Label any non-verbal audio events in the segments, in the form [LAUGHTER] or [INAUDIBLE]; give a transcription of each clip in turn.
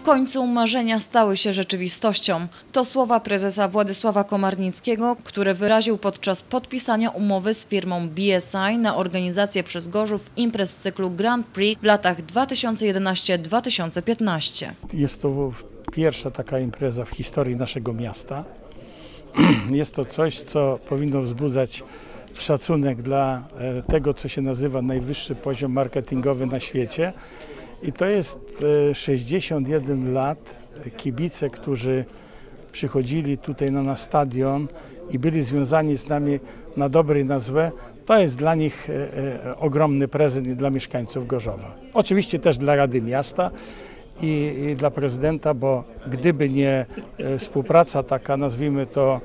W końcu marzenia stały się rzeczywistością. To słowa prezesa Władysława Komarnickiego, które wyraził podczas podpisania umowy z firmą BSI na organizację przez Gorzów imprez cyklu Grand Prix w latach 2011-2015. Jest to pierwsza taka impreza w historii naszego miasta. [CLEARS THROAT] Jest to coś, co powinno wzbudzać szacunek dla e, tego, co się nazywa najwyższy poziom marketingowy na świecie. I to jest e, 61 lat. Kibice, którzy przychodzili tutaj na nasz stadion i byli związani z nami na dobre i na złe, to jest dla nich e, e, ogromny prezent i dla mieszkańców Gorzowa. Oczywiście też dla Rady Miasta i, i dla prezydenta, bo gdyby nie e, współpraca taka, nazwijmy to,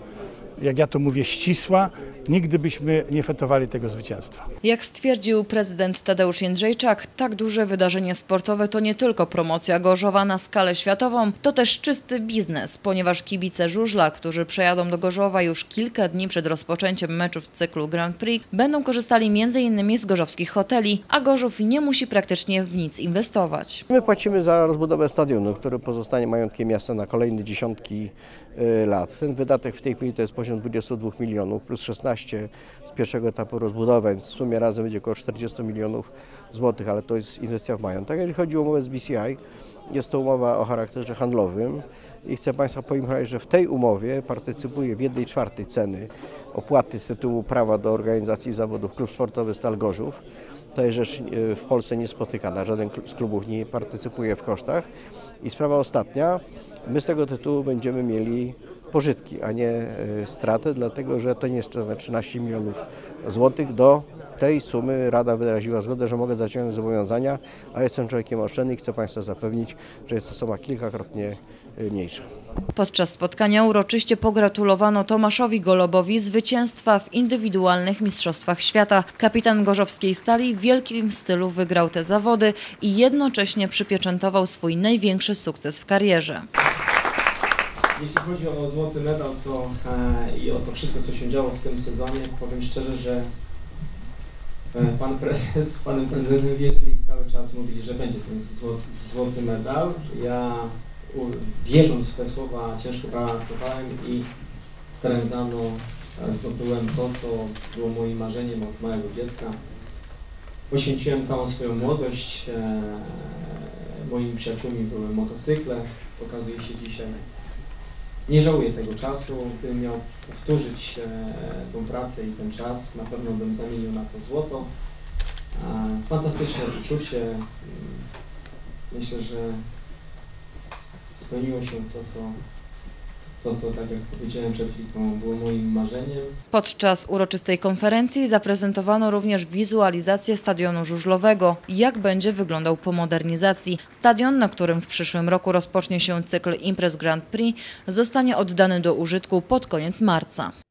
jak ja to mówię, ścisła, nigdy byśmy nie fetowali tego zwycięstwa. Jak stwierdził prezydent Tadeusz Jędrzejczak, tak duże wydarzenie sportowe to nie tylko promocja Gorzowa na skalę światową, to też czysty biznes, ponieważ kibice żużla, którzy przejadą do Gorzowa już kilka dni przed rozpoczęciem meczów z cyklu Grand Prix, będą korzystali m.in. z gorzowskich hoteli, a Gorzów nie musi praktycznie w nic inwestować. My płacimy za rozbudowę stadionu, który pozostanie majątkiem miasta na kolejne dziesiątki y, lat. Ten wydatek w tej chwili to jest poziom 22 milionów plus 16 z pierwszego etapu rozbudowy, więc w sumie razem będzie około 40 milionów złotych, ale to jest inwestycja w majątek. Jeżeli chodzi o umowę z BCI, jest to umowa o charakterze handlowym i chcę Państwa poinformować, że w tej umowie partycypuje w jednej czwartej ceny opłaty z tytułu prawa do organizacji zawodów Klub Sportowy Stal Gorzów. To jest rzecz e, w Polsce niespotykana, żaden z klubów nie partycypuje w kosztach. I sprawa ostatnia, my z tego tytułu będziemy mieli pożytki, a nie e, straty, dlatego że to nie jest żadne 13 milionów złotych. Do tej sumy Rada wyraziła zgodę, że mogę zaciągnąć zobowiązania, a jestem człowiekiem oszczędny i chcę Państwa zapewnić, że jest to suma kilkakrotnie e, mniejsza. Podczas spotkania uroczyście pogratulowano Tomaszowi Golobowi zwycięstwa w indywidualnych Mistrzostwach Świata. Kapitan Gorzowskiej Stali w wielkim stylu wygrał te zawody i jednocześnie przypieczętował swój największy sukces w karierze. Jeśli chodzi o złoty medal to, e, i o to wszystko, co się działo w tym sezonie, powiem szczerze, że e, pan prezes z panem prezydentem wierzyli cały czas mówili, że będzie ten złoty, złoty medal. Ja wierząc w te słowa ciężko pracowałem i w Terenzano e, zdobyłem to, co było moim marzeniem od małego dziecka. Poświęciłem całą swoją młodość. E, moimi przyjaciółmi były motocykle. Pokazuje się dzisiaj nie żałuję tego czasu. Gdybym miał powtórzyć e, tą pracę i ten czas, na pewno bym zamienił na to złoto. Fantastyczne uczucie. Myślę, że spełniło się to, co, to, co tak jak powiedziałem przed chwilą, było moim marzeniem. Podczas uroczystej konferencji zaprezentowano również wizualizację stadionu żużlowego, jak będzie wyglądał po modernizacji. Stadion, na którym w przyszłym roku rozpocznie się cykl imprez Grand Prix, zostanie oddany do użytku pod koniec marca.